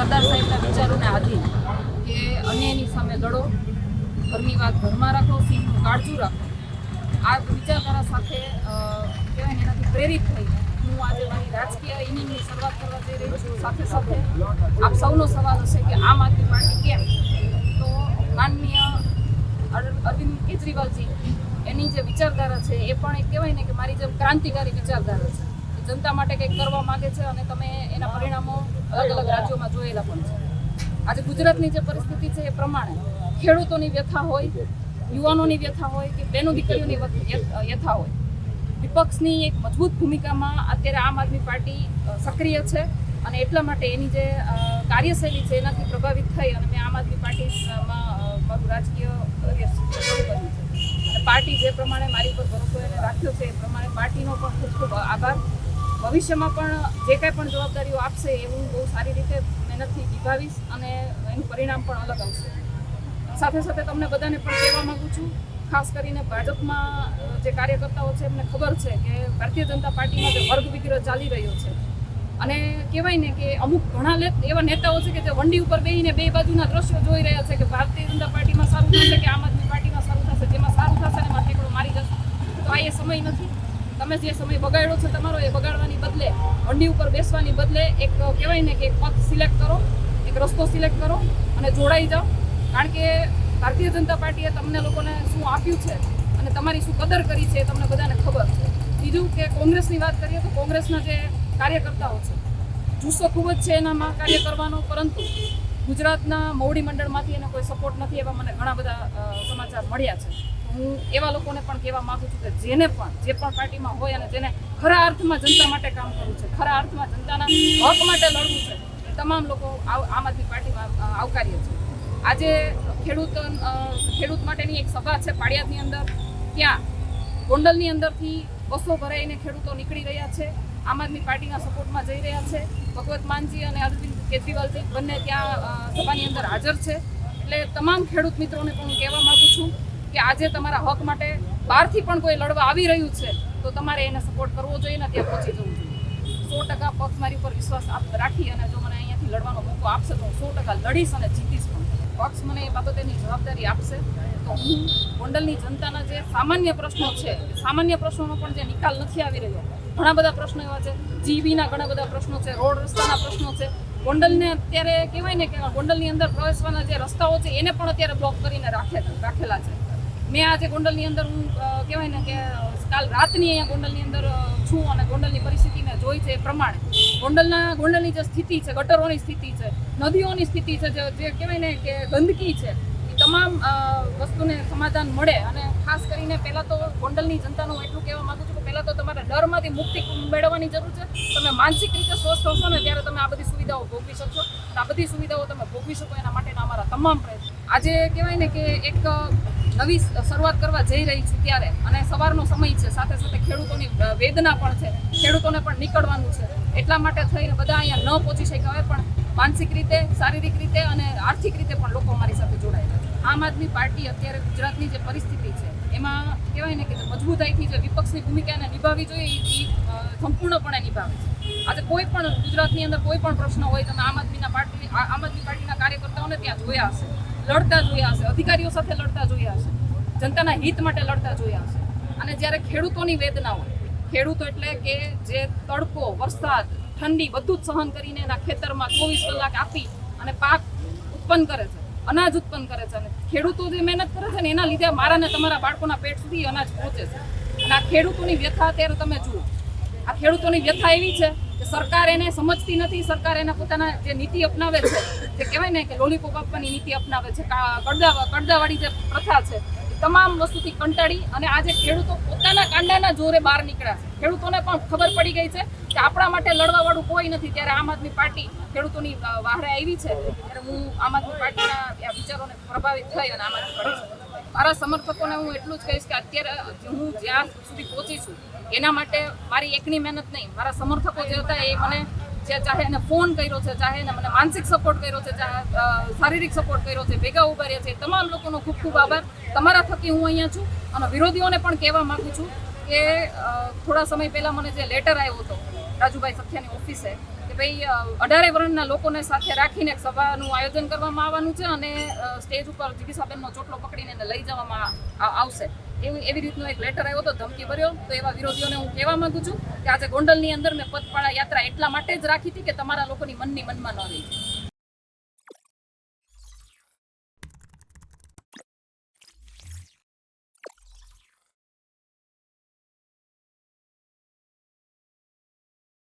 સરદાર સાહેબના વિચારોને આધીન કે અન્યાયની સામે લડો, ઘરની વાત ઘરમાં રાખો, સિંહનું કાળજું રાખો. આ વિચારધારા સાથે કહેવાય એનાથી પ્રેરિત થઈને હું આજે મારી રાજકીય ઇનિંગની શરૂઆત કરવા જઈ રહી છું. સાથે સાથે આપ સૌનો સવાલ હશે કે આમ આદમી પાર્ટી કેમ? તો માનનીય અર- અરવિંદ કેજરીવાલજી, એની જે વિચારધારા છે, એ પણ એક કહેવાય ને કે મારી જેમ ક્રાંતિકારી વિચારધારા છે. જનતા માટે કંઈક કરવા માગે છે અને તમે એના પરિણામો અલગ અલગ રાજ્યોમાં જોયેલા પણ છે. આજે ગુજરાતની જે પરિસ્થિતિ છે એ પ્રમાણે ખેડૂતોની વ્યથા હોય, યુવાનોની વ્યથા હોય કે બહેનો દીકરીઓની વ્યથા હોય, વિપક્ષની એક મજબૂત ભૂમિકામાં અત્યારે આમ આદમી પાર્ટી સક્રિય છે અને એટલા માટે એની જે કાર્યશૈલી છે એનાથી પ્રભાવિત થઈ અને મેં આમ આદમી પાર્ટીમાં મારું રાજકીય કર્યું છે. પાર્ટી જે પ્રમાણે મારી ઉપર ભરોસો એને રાખ્યો છે એ પ્રમાણે પાર્ટીનો પણ ખૂબ ખૂબ આભાર. ભવિષ્યમાં પણ જે કાંઈ પણ જવાબદારીઓ આપશે એ હું બહુ સારી રીતે મહેનતથી નિભાવીશ અને એનું પરિણામ પણ અલગ આવશે. સાથે સાથે તમને બધાને પણ કહેવા માંગુ છું, ખાસ કરીને ભાજપમાં જે કાર્યકર્તાઓ છે, એમને ખબર છે કે ભારતીય જનતા પાર્ટીમાં જે વર્ગ વિગ્રહ ચાલી રહ્યો છે. અને કહેવાય ને કે અમુક ઘણા એવા નેતાઓ છે કે જે વંડી ઉપર બેહીને બે બાજુના દ્રશ્યો જોઈ રહ્યા છે કે ભારતીય જનતા પાર્ટીમાં સારું થશે કે આમ આદમી પાર્ટીમાં સારું થશે, જેમાં સારું થશે ને એમાં ઠેકડો મારી જશે. તો આ એ સમય નથી. તમે જે સમય બગાડ્યો છે તમારો એ બગાડવાની બદલે, અંડી ઉપર બેસવાની બદલે એક કહેવાય ને કે એક પથ સિલેક્ટ કરો, એક રસ્તો સિલેક્ટ કરો અને જોડાઈ જાઓ. કારણ કે ભારતીય જનતા પાર્ટીએ તમને લોકોને શું આપ્યું છે અને તમારી શું કદર કરી છે એ તમને બધાને ખબર છે. બીજું કે કોંગ્રેસની વાત કરીએ તો કોંગ્રેસના જે કાર્યકર્તાઓ છે, જુસ્સો ખૂબ જ છે એનામાં કાર્ય કરવાનો, પરંતુ ગુજરાતના મોવડી મંડળમાંથી એને કોઈ સપોર્ટ નથી એવા મને ઘણા બધા સમાચાર મળ્યા છે. હું એવા લોકોને પણ કહેવા માંગુ છું કે જેને પણ, જે પણ પાર્ટીમાં હોય અને જેને ખરા અર્થમાં જનતા માટે કામ કરવું છે, ખરા અર્થમાં જનતાના હક માટે લડવું છે તમામ લોકો આમ આદમી પાર્ટીમાં આવકારીએ છે આજે ખેડૂત ખેડૂત માટેની એક સભા છે પાડિયાદની અંદર. ત્યાં ગોંડલની અંદરથી બસો ભરાઈને ખેડૂતો નીકળી રહ્યા છે, આમ આદમી પાર્ટીના સપોર્ટમાં જઈ રહ્યા છે. ભગવત માનજી અને અરવિંદ કેજરીવાલજી બંને ત્યાં સભાની અંદર હાજર છે. એટલે તમામ ખેડૂત મિત્રોને પણ હું કહેવા માગું છું કે આજે તમારા હક માટે બહારથી પણ કોઈ લડવા આવી રહ્યું છે, તો તમારે એને સપોર્ટ કરવો જોઈએ ને ત્યાં પહોંચી જવું જોઈએ. સો ટકા પક્ષ મારી ઉપર વિશ્વાસ રાખી અને જો મને અહીંયાથી લડવાનો મોકો આપશે તો હું સો ટકા લડીશ અને જીતીશ પણ. પક્ષ મને એ બાબતેની જવાબદારી આપશે. તો હું ગોંડલની જનતાના જે સામાન્ય પ્રશ્નો છે સામાન્ય પ્રશ્નોનો પણ જે નિકાલ નથી આવી રહ્યો, ઘણા બધા પ્રશ્નો એવા છે, જીબીના ઘણા બધા પ્રશ્નો છે, રોડ રસ્તાના પ્રશ્નો છે. ગોંડલને અત્યારે કહેવાય ને કે ગોંડલની અંદર પ્રવેશવાના જે રસ્તાઓ છે, એને પણ અત્યારે બ્લોક કરીને રાખે રાખેલા છે. મેં આજે ગોંડલની અંદર હું કહેવાય ને કે, કાલ રાતની અહીંયા ગોંડલની અંદર છું અને ગોંડલની પરિસ્થિતિને જોઈ છે એ પ્રમાણે. ગોંડલના, ગોંડલની જે સ્થિતિ છે, ગટરોની સ્થિતિ છે, નદીઓની સ્થિતિ છે, જે જે કહેવાય ને કે ગંદકી છે, એ તમામ વસ્તુને સમાધાન મળે. અને ખાસ કરીને પહેલાં તો ગોંડલની જનતાનું એટલું કહેવા માગું છું કે પહેલાં તો તમારે ડરમાંથી મુક્તિ મેળવવાની જરૂર છે. તમે માનસિક રીતે સ્વસ્થ હશો ને ત્યારે તમે આ બધી સુવિધાઓ ભોગવી શકશો. આ બધી સુવિધાઓ તમે ભોગવી શકો એના માટેના અમારા તમામ પ્રયત્નો. આજે કહેવાય ને કે એક નવી શરૂઆત કરવા જઈ રહી છું ત્યારે. અને સવારનો સમય છે, સાથે સાથે ખેડૂતોની વેદના પણ છે. ખેડૂતોને પણ નીકળવાનું છે. એટલા માટે થઈને બધા અહીંયા ન પહોંચી શક્યા હોય, પણ માનસિક રીતે, શારીરિક રીતે અને આર્થિક રીતે પણ લોકો અમારી સાથે જોડાયેલા છે. આમ આદમી પાર્ટી અત્યારે ગુજરાતની જે પરિસ્થિતિ છે, એમાં કહેવાય ને કે મજબૂતાઈથી જે વિપક્ષની ભૂમિકાને નિભાવવી જોઈએ એ સંપૂર્ણપણે નિભાવે છે. આજે કોઈ પણ ગુજરાતની અંદર કોઈ પણ પ્રશ્ન હોય, તમે આમ આદમીના પાર્ટી આમ આદમી પાર્ટીના કાર્યકર્તાઓને ત્યાં જોયા હશે. લડતા જોયા હશે, અધિકારીઓ સાથે લડતા જોયા હશે, જનતાના હિત માટે લડતા જોયા હશે. અને જ્યારે ખેડૂતોની વેદના હોય, ખેડૂતો એટલે કે જે તડકો, વરસાદ, ઠંડી બધું જ સહન કરીને એના ખેતરમાં ચોવીસ કલાક આપી અને પાક ઉત્પન્ન કરે છે, અનાજ ઉત્પન્ન કરે છે. અને ખેડૂતો જે મહેનત કરે છે ને, એના લીધે મારા ને તમારા બાળકોના પેટ સુધી અનાજ પહોંચે છે. અને આ ખેડૂતોની વ્યથા અત્યારે તમે જુઓ. આ ખેડૂતોની વ્યથા એવી છે સરકાર એને સમજતી નથી, સરકાર એના પોતાના જે નીતિ અપનાવે છે, જે કહેવાય ને કે લોલીપોપ આપવાની નીતિ અપનાવે છે કડદા, કડદાવાળી જે પ્રથા છે તમામ વસ્તુથી કંટાળી અને આજે ખેડૂતો પોતાના કાંડાના જોરે બહાર નીકળ્યા છે. ખેડૂતોને પણ ખબર પડી ગઈ છે કે આપણા માટે લડવાવાળું કોઈ નથી. ત્યારે આમ આદમી પાર્ટી ખેડૂતોની વાહરે આવી છે. ત્યારે હું આમ આદમી પાર્ટીના વિચારોને પ્રભાવિત થઈ અને આમ આદમી મારા સમર્થકોને હું એટલું જ કહીશ કે અત્યારે હું જ્યાં સુધી પહોંચી છું, એના માટે મારી એકની મહેનત નહીં. મારા સમર્થકો જે હતા એ મને જે ચાહે એને ફોન કર્યો છે, ચાહે એને મને માનસિક સપોર્ટ કર્યો છે, ચાહે શારીરિક સપોર્ટ કર્યો છે, ભેગા ઊભા રહ્યા છે તમામ લોકોનો ખૂબ ખૂબ આભાર. તમારા થકી હું અહીંયા છું અને વિરોધીઓને પણ કહેવા માગું છું કે થોડા સમય પહેલાં મને જે લેટર આવ્યો હતો રાજુભાઈ સખ્યાની ઓફિસે કે ભાઈ અઢારે વર્ણના લોકોને સાથે રાખીને સભાનું આયોજન કરવામાં આવવાનું છે અને સ્ટેજ ઉપર જિગીસાબેનનો ચોટલો પકડીને એને લઈ જવામાં આવશે. એવી એવી રીતનો એક લેટર આવ્યો હતો, ધમકી ભર્યો. તો એવા વિરોધીઓને હું કહેવા માંગુ છું કે આજે ગોંડલની અંદર મેં પદપાળા યાત્રા એટલા માટે જ રાખી હતી કે તમારા લોકોની મનની મનમાં ન રહી